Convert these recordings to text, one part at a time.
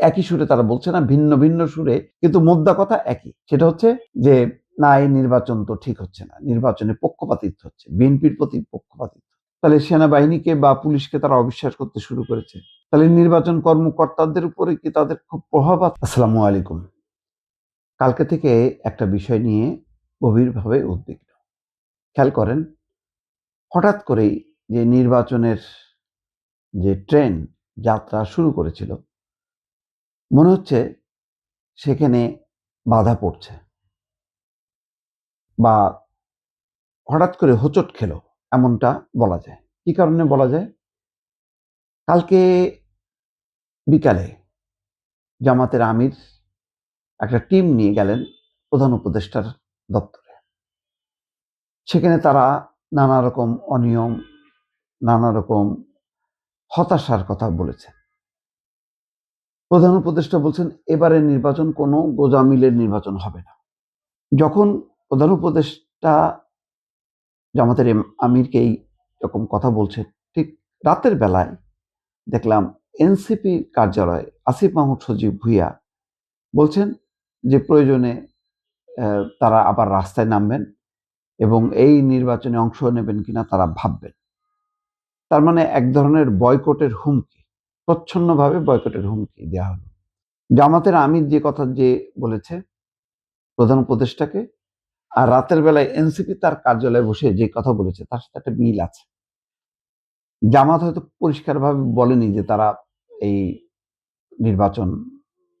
একই সুরে তারা বলছে না, ভিন্ন ভিন্ন সুরে, কিন্তু মোদ্দা কথা একই। সেটা হচ্ছে যে, না, এই নির্বাচন তো ঠিক হচ্ছে না। নির্বাচনে পক্ষপাতিত্ব হচ্ছে, বিএনপির প্রতি পক্ষপাতিত্ব। তাহলে সেনাবাহিনীকে বা পুলিশকে তারা অবিশ্বাস করতে শুরু করেছে। তাহলে নির্বাচন কর্মকর্তাদের উপরে কি তাদের খুব প্রভাব আসসালামু আলাইকুম। কালকে থেকে একটা বিষয় নিয়ে গভীরভাবে উদ্বিগ্ন। খেয়াল করেন, হঠাৎ করেই যে নির্বাচনের যে ট্রেন, যাত্রা শুরু করেছিল মনে হচ্ছে সেখানে বাধা পড়ছে। বা হঠাৎ করে হোঁচট খেলো, এমনটা বলা যায়। কি কারণে বলা যায়? কালকে বিকালে জামাতের আমির একটা টিম নিয়ে গেলেন প্রধান উপদেষ্টার দপ্তরে। সেখানে তারা নানা রকম অনিয়ম, নানা রকম হতাশার কথা বলেছে প্রধান উপদেষ্টা বলছেন, এবারে নির্বাচন কোনো গোজামিলের নির্বাচন হবে না। যখন প্রধান উপদেষ্টা জামাতের এম- আমিরকেই এরকম কথা বলছে ঠিক রাতের বেলায় দেখলাম এনসিপি কার্যালয়, আসিফ মাহমুদ সজীব ভুইয়া বলছেন যে প্রয়োজনে তারা আবার রাস্তায় নামবেন এবং এই নির্বাচনে অংশ নেবেন কিনা তারা ভাববেন। তার মানে এক ধরনের বয়কটের হুমকি। প্রচ্ছন্নভাবে বয়কটের হুমকি দেওয়া হলো। জামাতের আমির যে কথা যে বলেছে, প্রধান উপদেষ্টাকে, আর রাতের বেলায় এনসিপি তার কার্যালয়ে বসে যে কথা বলেছে, তার সাথে একটা মিল আছে। জামাত হয়তো পরিষ্কারভাবে বলেনি যে তারা এই নির্বাচন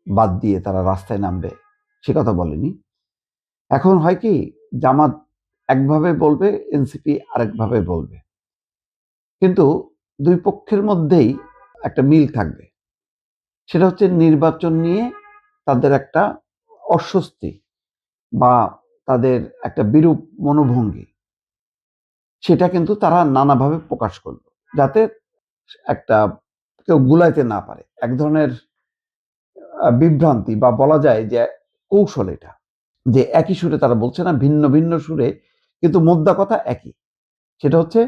বাদ দিয়ে তারা রাস্তায় নামবে, সে কথা বলেনি। এখন হয় কি, জামাত একভাবে বলবে, এনসিপি আরেকভাবে বলবে। কিন্তু দুই পক্ষের মধ্যেই একটা মিল থাকবে। সেটা হচ্ছে নির্বাচন নিয়ে তাদের একটা অস্বস্তি বা তাদের একটা বিরূপ মনোভঙ্গি। সেটা কিন্তু তারা নানাভাবে প্রকাশ করল, যাতে একটা কেউ গুলাইতে না পারে। এক ধরনের বিভ্রান্তি বা বলা যায় যে কৌশল এটা, যে একই সুরে তারা বলছে না, ভিন্ন ভিন্ন সুরে, কিন্তু মোদ্দা কথা একই। সেটা হচ্ছে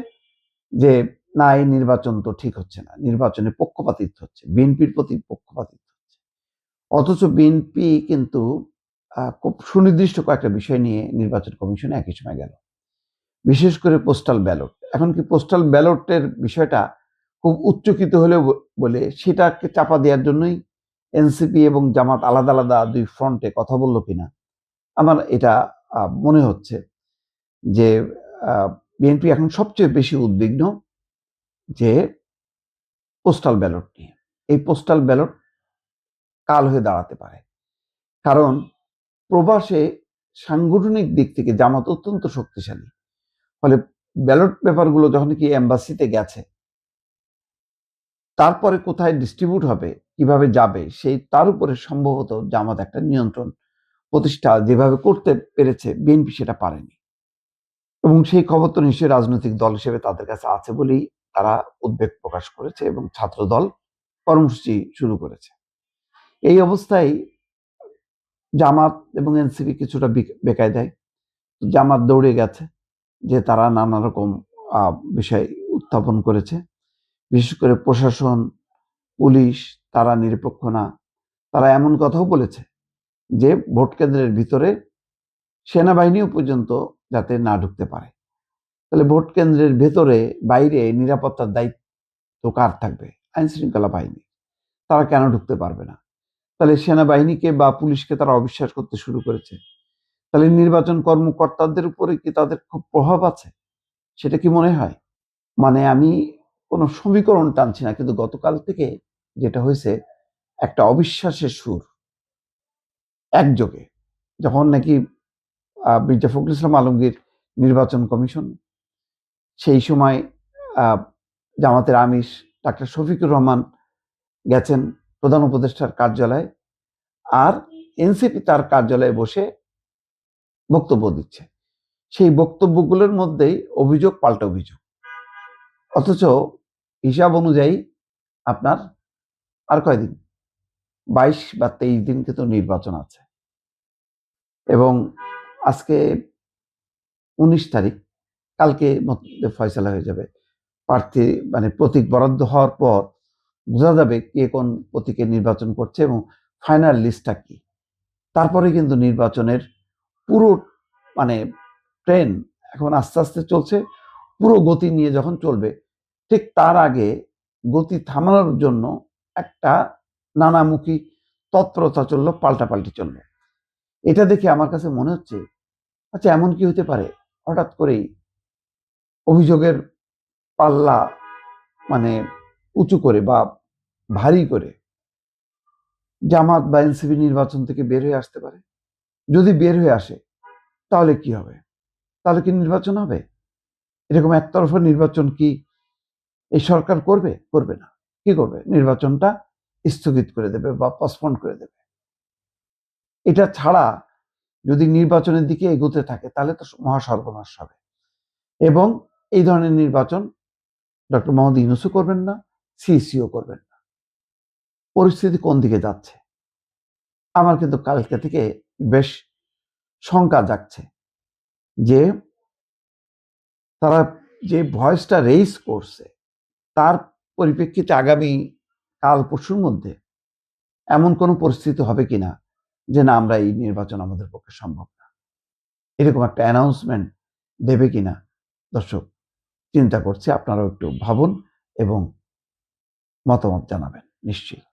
যে না, এই নির্বাচন তো ঠিক হচ্ছে না। নির্বাচনে পক্ষপাতিত্ব হচ্ছে, বিএনপির প্রতি পক্ষপাতিত্ব হচ্ছে। অথচ বিএনপি কিন্তু খুব সুনির্দিষ্ট কয়েকটা বিষয় নিয়ে নির্বাচন কমিশনে একই সময় গেল। বিশেষ করে পোস্টাল ব্যালট। এখন কি পোস্টাল ব্যালটের বিষয়টা খুব উচ্চকিত হলেও বলে সেটাকে চাপা দেওয়ার জন্যই এনসিপি এবং জামাত আলাদা আলাদা দুই ফ্রন্টে কথা বলল কিনা, আমার এটা মনে হচ্ছে যে বিএনপি এখন সবচেয়ে বেশি উদ্বিগ্ন। যে পোস্টাল ব্যালট নিয়ে। এই পোস্টাল ব্যালট কাল হয়ে দাঁড়াতে পারে। কারণ প্রবাসে সাংগঠনিক দিক থেকে জামাত অত্যন্ত শক্তিশালী। ফলে ব্যালট পেপারগুলো যখন কি এম্বাসিতে গেছে, তারপরে কোথায় ডিস্ট্রিবিউট হবে, কীভাবে যাবে, সেই তার উপরে সম্ভবত জামাত একটা নিয়ন্ত্রণ প্রতিষ্ঠা যেভাবে করতে পেরেছে, বিএনপি সেটা পারেনি। এবং সেই খবর তো নিশ্চয়ই রাজনৈতিক দল হিসেবে তাদের কাছে আছে বলেই তারা উদ্বেগ প্রকাশ করেছে এবং ছাত্র দল কর্মসূচি শুরু করেছে। এই অবস্থায় জামাত এবং এনসিপি কিছুটা বিক- বেকায় দেয় জামাত দৌড়ে গেছে যে তারা নানা রকম বিষয় উত্থাপন করেছে। বিশেষ করে প্রশাসন, পুলিশ তারা নিরপেক্ষ না। তারা এমন কথাও বলেছে যে ভোট কেন্দ্রের ভিতরে সেনাবাহিনীও পর্যন্ত যাতে না ঢুকতে পারে। তাহলে ভোট কেন্দ্রের ভেতরে, বাইরে নিরাপত্তার দায়িত্ব কার থাকবে? আইন শৃঙ্খলা বাহিনী। তারা কেন ঢুকতে পারবে না? তাহলে সেনাবাহিনীকে বা পুলিশকে তারা অবিশ্বাস করতে শুরু করেছে। তাহলে নির্বাচন কর্মকর্তাদের উপরে কি তাদের খুব প্রভাব আছে? সেটা কি মনে হয়? মানে আমি কোনো সমীকরণ টানছি না, কিন্তু গতকাল থেকে যেটা হয়েছে, একটা অবিশ্বাসের সুর একযোগে। যখন নাকি মির্জা ফখরুল ইসলাম আলমগীর নির্বাচন কমিশন সেই সময় জামাতের আমিষ ডাক্তার শফিকুর রহমান গেছেন প্রধান উপদেষ্টার কার্যালয়ে আর এনসিপি তার কার্যালয়ে বসে বক্তব্য দিচ্ছে। সেই বক্তব্যগুলোর মধ্যেই অভিযোগ পাল্টা অভিযোগ। অথচ হিসাব অনুযায়ী আপনার আর কয়দিন? বাইশ বা তেইশ দিন কিন্তু নির্বাচন আছে। এবং আজকে উনিশ তারিখ কালকে মধ্যে ফয়সালা হয়ে যাবে। প্রার্থী মানে প্রতীক বরাদ্দ হওয়ার পর বোঝা যাবে কে কোন প্রতীকে নির্বাচন করছে এবং ফাইনাল লিস্টটা কি। তারপরে কিন্তু নির্বাচনের পুরো মানে ট্রেন এখন আস্তে আস্তে চলছে। পুরো গতি নিয়ে যখন চলবে, ঠিক তার আগে গতি থামানোর জন্য একটা নানামুখী তৎপরতা চলল, পাল্টাপাল্টি চলল। এটা দেখে আমার কাছে মনে হচ্ছে আচ্ছা এমন কি হতে পারে? হঠাৎ করেই অভিযোগের পাল্লা মানে উঁচু করে বা ভারী করে জামাত বা এনসিপি নির্বাচন থেকে বের হয়ে আসতে পারে। যদি বের হয়ে আসে, তাহলে কি হবে? তাহলে কি নির্বাচন হবে? এরকম একতরফা নির্বাচন কি এই সরকার করবে? করবে না। কি করবে? নির্বাচনটা স্থগিত করে দেবে বা পসপন্ড করে দেবে। এটা ছাড়া যদি নির্বাচনের দিকে এগোতে থাকে, তাহলে তো মহা সর্বনাশ হবে। এবং এই ধরনের নির্বাচন ডক্টর মোহাম্মদ ইউনুসও করবেন না সিসিও করবেন না। পরিস্থিতি কোন দিকে যাচ্ছে? আমার কিন্তু কালকে থেকে বেশ শঙ্কা জাগছে যে তারা যে ভয়েসটা রেইজ করছে, তার পরিপ্রেক্ষিতে আগামী কাল পরশুর মধ্যে এমন কোনো পরিস্থিতি হবে কিনা যে না, আমরা এই নির্বাচন আমাদের পক্ষে সম্ভব না। এরকম একটা অ্যানাউন্সমেন্ট দেবে কিনা দর্শক চিন্তা করছি আপনারাও একটু ভাবুন এবং মতামত জানাবেন নিশ্চয়ই।